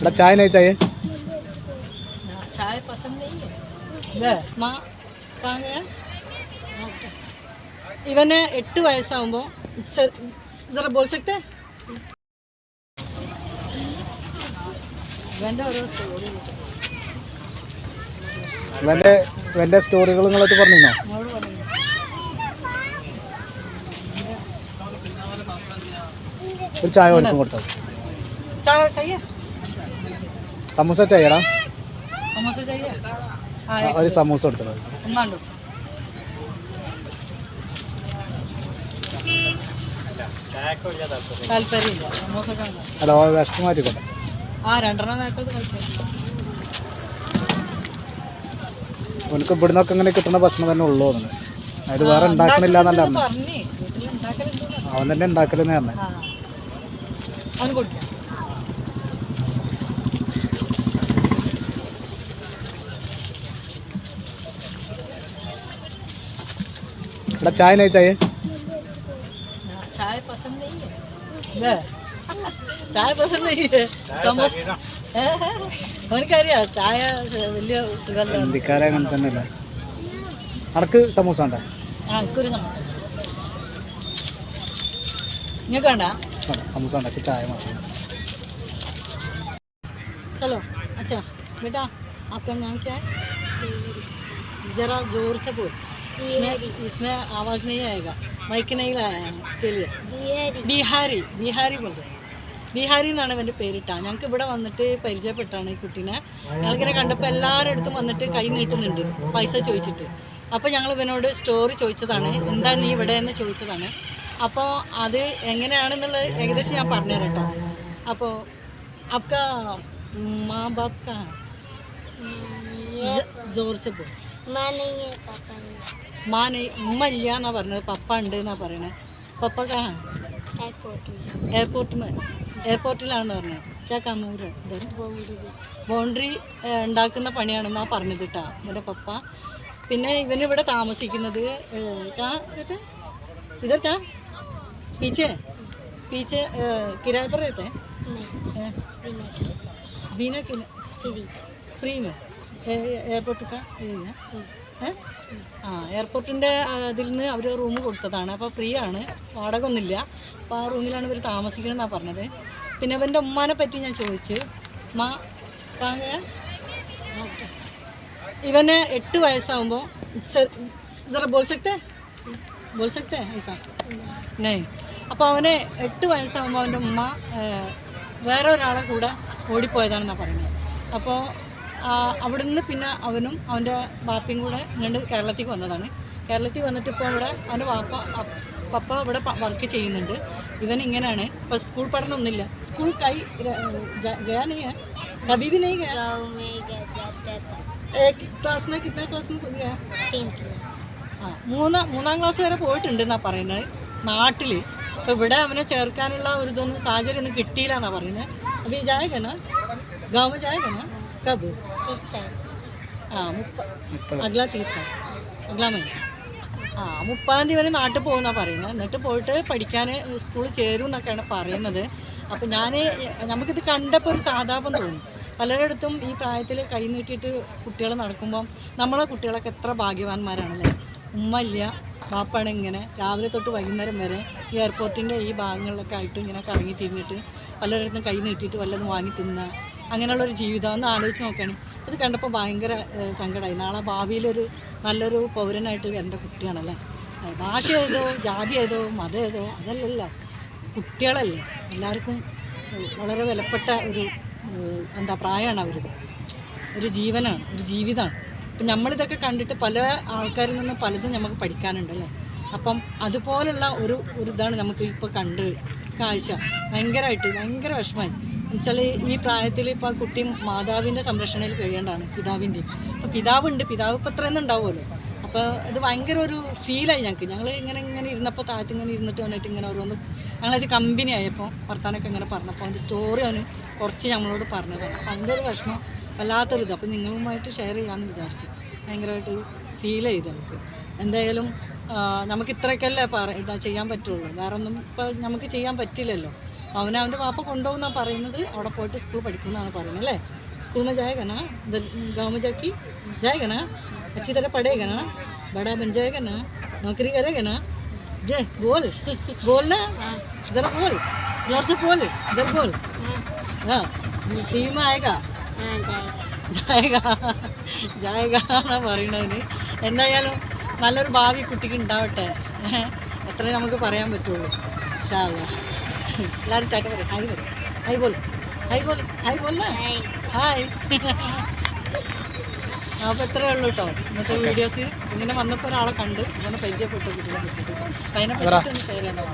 ഇവിടെ ചായ नहीं चाहिए चाय पसंद नहीं है ले माँ कहाँ गया ഇവന് എട്ട് വയസ്സാകുമ്പോൾ ജറ ബോൾ സക്തെ ഇവൻ്റെ ഓരോ സ്റ്റോറി ഇവൻ്റെ ഇവൻ്റെ സ്റ്റോറികൾ നിങ്ങളൊക്കെ പറഞ്ഞിരുന്നോ നമ്മളോട് പറഞ്ഞു ഒരു ചായ ഓർക്കും കൊടുത്തത് ചായ ചായ സമൂസ ചെയ്യടാ ഒരു സമൂസ എടുത്തോ ഹലോ ഓ വിഷമം മാറ്റിക്കോട്ടെ. അവനക്ക് ഇവിടുന്നൊക്കെ ഇങ്ങനെ കിട്ടുന്ന ഭക്ഷണം തന്നെ ഉള്ളൂ തോന്നുന്നു. അതായത് വേറെ ഉണ്ടാക്കണില്ല എന്നല്ല. പറഞ്ഞേ. അവൻ തന്നെ ഉണ്ടാക്കലെന്ന് പറഞ്ഞത് ആ അവന് കൊടുക്കാം ഇവിടെ ചായ नहीं चाहिए चाय पसंद नहीं है ले ചായ പസന്ത് ചെയ്യേ സമോസ അവനക്കറിയാം ചായ വലിയ സുഖമല്ല ഹിന്ദിക്കാരെ അങ്ങനെ തന്നെയല്ലേ അനക്ക് സമൂസ ഉണ്ടോ ആ ഇക്കൊരു സമോസ നിങ്ങൾക്ക് വേണ്ട വേണ്ട സമൂസ ഉണ്ടാക്കി ചായ മാത്രം चलो अच्छा बेटा आपका नाम क्या है ज़रा जोर से बोल इसमें इसमें आवाज़ नहीं आएगा माइक नहीं लाया है इसके लिए ബിഹാരി ബിഹാരി പോലെ ബിഹാരി എന്നാണ് അവൻ്റെ പേരിട്ടാ ഞങ്ങൾക്ക് ഇവിടെ വന്നിട്ട് പരിചയപ്പെട്ടാണ് ഈ കുട്ടീനെ ഞങ്ങളിങ്ങനെ കണ്ടപ്പോൾ എല്ലാവരുടെ അടുത്തും വന്നിട്ട് കൈ നീട്ടുന്നുണ്ട് പൈസ ചോദിച്ചിട്ട് അപ്പോൾ ഞങ്ങൾ ഇവനോട് സ്റ്റോറി ചോദിച്ചതാണ് എന്താ നീ ഇവിടെ എന്ന് ചോദിച്ചതാണ് അപ്പോൾ അത് എങ്ങനെയാണെന്നുള്ളത് ഏകദേശം ഞാൻ പറഞ്ഞുതരാം കേട്ടോ അപ്പോൾ आपका माँ बाप का ജോർ സെ പോ ഉമ്മാനെ ഉമ്മ ഇല്ല എന്നാ പറഞ്ഞത്. പപ്പ ഉണ്ട് എന്നാ പറയണേ. പപ്പ കാ എയർപോർട്ടിൽ എയർപോർട്ടിലാണെന്ന് പറഞ്ഞത് കമ്മൂര് ബൗണ്ടറി ഉണ്ടാക്കുന്ന പണിയാണെന്നാ പറഞ്ഞത് കേട്ടാ എന്റെ പപ്പ. പിന്നെ ഇവനിവിടെ താമസിക്കുന്നത് ഇതൊക്കെ പീച്ചേ. പീച്ച കിരാപ്പുറത്തെ ബീന കിന ഫ്രീമോ में എയർപോർട്ട് का ഏരിയ ഏഹ്? ആ എയർപോർട്ടിന്റെ അതിൽ നിന്ന് അവർ റൂം കൊടുത്തതാണ്. അപ്പോൾ ഫ്രീ ആണ്. വാടക ഒന്നുമില്ല. അപ്പോൾ ആ റൂമിലാണ് ഇവർ താമസിക്കണമെന്നാണ് പറഞ്ഞത്. പിന്നെ അവന്റെ ഉമ്മാനെ പറ്റി ഞാൻ ചോദിച്ചു. മാ കാങ്ങ ഇവന് എട്ട് വയസ്സാകുമ്പോൾ ജറ ബോൾ സക്തെ? ബോൾ അപ്പോൾ അവന് എട്ട് വയസ്സാകുമ്പോൾ അവന്റെ ഉമ്മ വേറെ ഒരാളെ കൂടെ ഓടിപ്പോയതാണെന്നാണ് പറയുന്നത്. അപ്പോൾ അവിടെ നിന്ന് പിന്നെ അവനും അവന്റെ ബാപ്പയും കൂടെ രണ്ട് കേരളത്തിലേക്ക് വന്നതാണ്. കേരളത്തിൽ വന്നിട്ട് ഇപ്പോൾ ഇവിടെ അവന്റെ വാപ്പ പപ്പ ഇവിടെ വർക്ക് ചെയ്യുന്നുണ്ട്. ഇവൻ ഇങ്ങനെയാണ്. ഇപ്പോൾ സ്കൂൾ പഠനമൊന്നുമില്ല സ്കൂൾ കൈ ഗയാനേ കബീബി നേ ക്ലാസ് മേ കിട്ടാ ആ മൂന്ന് മൂന്നാം ക്ലാസ് വരെ പോയിട്ടുണ്ട് എന്നാണ് പറയുന്നത്. നാട്ടിൽ അപ്പോൾ ഇവിടെ അവനെ ചേർക്കാനുള്ള ഒരു ഇതൊന്നും സാഹചര്യം ഒന്നും കിട്ടിയില്ല എന്നാണ് പറയുന്നത്. അപ്പോൾ ഈ ജായകനാ? ഗാവ് ജായകനാ? കബ് ആ മുപ്പ അഗ്ല തീസ് അഗ്ല മൈ ആ മുപ്പതാം തീയതി വരെ നാട്ടിൽ പോകുന്നാണ് പറയുന്നത് എന്നിട്ട് പോയിട്ട് പഠിക്കാൻ സ്കൂളിൽ ചേരും എന്നൊക്കെയാണ് പറയുന്നത്. അപ്പം ഞാൻ നമുക്കിത് കണ്ടപ്പോൾ ഒരു സാധാപം തോന്നി. പലരിടത്തും ഈ പ്രായത്തിൽ കൈ നീട്ടിയിട്ട് കുട്ടികൾ നടക്കുമ്പം നമ്മളെ കുട്ടികളൊക്കെ എത്ര ഭാഗ്യവാന്മാരാണല്ലേ? ഉമ്മ ഇല്ല ബാപ്പാണ് ഇങ്ങനെ രാവിലെ തൊട്ട് വൈകുന്നേരം വരെ ഈ എയർപോർട്ടിന്റെ ഈ ഭാഗങ്ങളിലൊക്കെ ആയിട്ട് ഇങ്ങനെ കറങ്ങി തിരിഞ്ഞിട്ട് പലരിടത്തും കൈ നീട്ടിയിട്ട് വല്ലതും വാങ്ങി തിന്നുക അങ്ങനെയുള്ളൊരു ജീവിതം ഒന്ന് ആലോചിച്ച് നോക്കുകയാണ് അത് കണ്ടപ്പോൾ ഭയങ്കര സങ്കടമായി. നാളെ ഭാവിയിലൊരു നല്ലൊരു പൗരനായിട്ട് വരേണ്ട കുട്ടിയാണല്ലേ? ഭാഷ ഏതോ ജാതി ഏതോ മതം ഏതോ അതല്ലല്ലോ. കുട്ടികളല്ലേ. എല്ലാവർക്കും വളരെ വിലപ്പെട്ട ഒരു എന്താ പ്രായമാണ് അവരുടെ ഒരു ജീവനാണ് ഒരു ജീവിതമാണ്. അപ്പം നമ്മളിതൊക്കെ കണ്ടിട്ട് പല ആൾക്കാരിൽ നിന്ന് പലതും നമുക്ക് പഠിക്കാനുണ്ടല്ലേ? അപ്പം അതുപോലുള്ള ഒരു ഒരു ഇതാണ് നമുക്ക് ഇപ്പോൾ കണ്ട് കാഴ്ച. ഭയങ്കരമായിട്ട് ഭയങ്കര വിഷമമായി. എന്നുവെച്ചാൽ ഈ പ്രായത്തിൽ ഇപ്പോൾ ആ കുട്ടി മാതാവിന്റെ സംരക്ഷണയിൽ കഴിയേണ്ടതാണ് പിതാവിന്റെ അപ്പോൾ പിതാവുണ്ട് പിതാവ് ഇപ്പോൾ ഇത്രയൊന്നും ഉണ്ടാവുമല്ലോ. അപ്പോൾ ഇത് ഭയങ്കര ഒരു ഫീലായി ഞങ്ങൾക്ക്. ഞങ്ങൾ ഇങ്ങനെ ഇങ്ങനെ ഇരുന്നപ്പോൾ താഴത്ത് ഇങ്ങനെ ഇരുന്നിട്ട് വന്നിട്ട് ഇങ്ങനെ ഓരോന്ന് ഞങ്ങളൊരു കമ്പനി ആയപ്പോൾ വർത്താനൊക്കെ ഇങ്ങനെ പറഞ്ഞപ്പോൾ അതിന്റെ സ്റ്റോറി അവന് കുറച്ച് ഞങ്ങളോട് പറഞ്ഞതാണ്. അതിന്റെ ഒരു വിഷമം വല്ലാത്തൊരിത്. അപ്പോൾ നിങ്ങളുമായിട്ട് ഷെയർ ചെയ്യാമെന്ന് വിചാരിച്ചു ഭയങ്കരമായിട്ട് ഫീൽ ചെയ്തു നമുക്ക് എന്തായാലും നമുക്ക് ഇത്രയൊക്കെയല്ലേ പറ ഇതാ ചെയ്യാൻ പറ്റുള്ളൂ വേറെ ഒന്നും ഇപ്പോൾ നമുക്ക് ചെയ്യാൻ പറ്റില്ലല്ലോ അവനെ അവൻ്റെ പാപ്പ കൊണ്ടുപോകുന്നാണ് പറയുന്നത് അവിടെ പോയിട്ട് സ്കൂൾ പഠിക്കുമെന്നാണ് പറയുന്നത് അല്ലേ स्कूल में जाएगा ना उधर गांव में जाके जाएगा ना अच्छी तरह पढ़ेगा ना बड़ा बन जाएगा ना नौकरी करेगा ना जय बोल बोल ना जरा बोल जोर से बोल इधर बोल हाँ टीवी में आएगा ജായക ജായക എന്നാ പറയണതിന് എന്തായാലും നല്ലൊരു ഭാവി കുട്ടിക്ക് ഉണ്ടാവട്ടെ. അത്രേ നമുക്ക് പറയാൻ പറ്റുള്ളൂ. ഷാവ എല്ലാവരും ടാറ്റ പറയും. ഹായ് പറയും ഹായ് പോലും ഹായ് പോലും ഹായ് പോലെ ഹായ് അപ്പോൾ ഇത്രയേ ഉള്ളൂ കേട്ടോ ഇന്നത്തെ വീഡിയോസ് ഇങ്ങനെ വന്നപ്പോൾ ഒരാളെ കണ്ട്. ഇങ്ങനെ പരിചയപ്പെട്ടു കുട്ടികളെ പറ്റിയിട്ട് അപ്പം അതിനെ പറ്റിയിട്ടൊന്ന് ഷെയർ ചെയ്യണം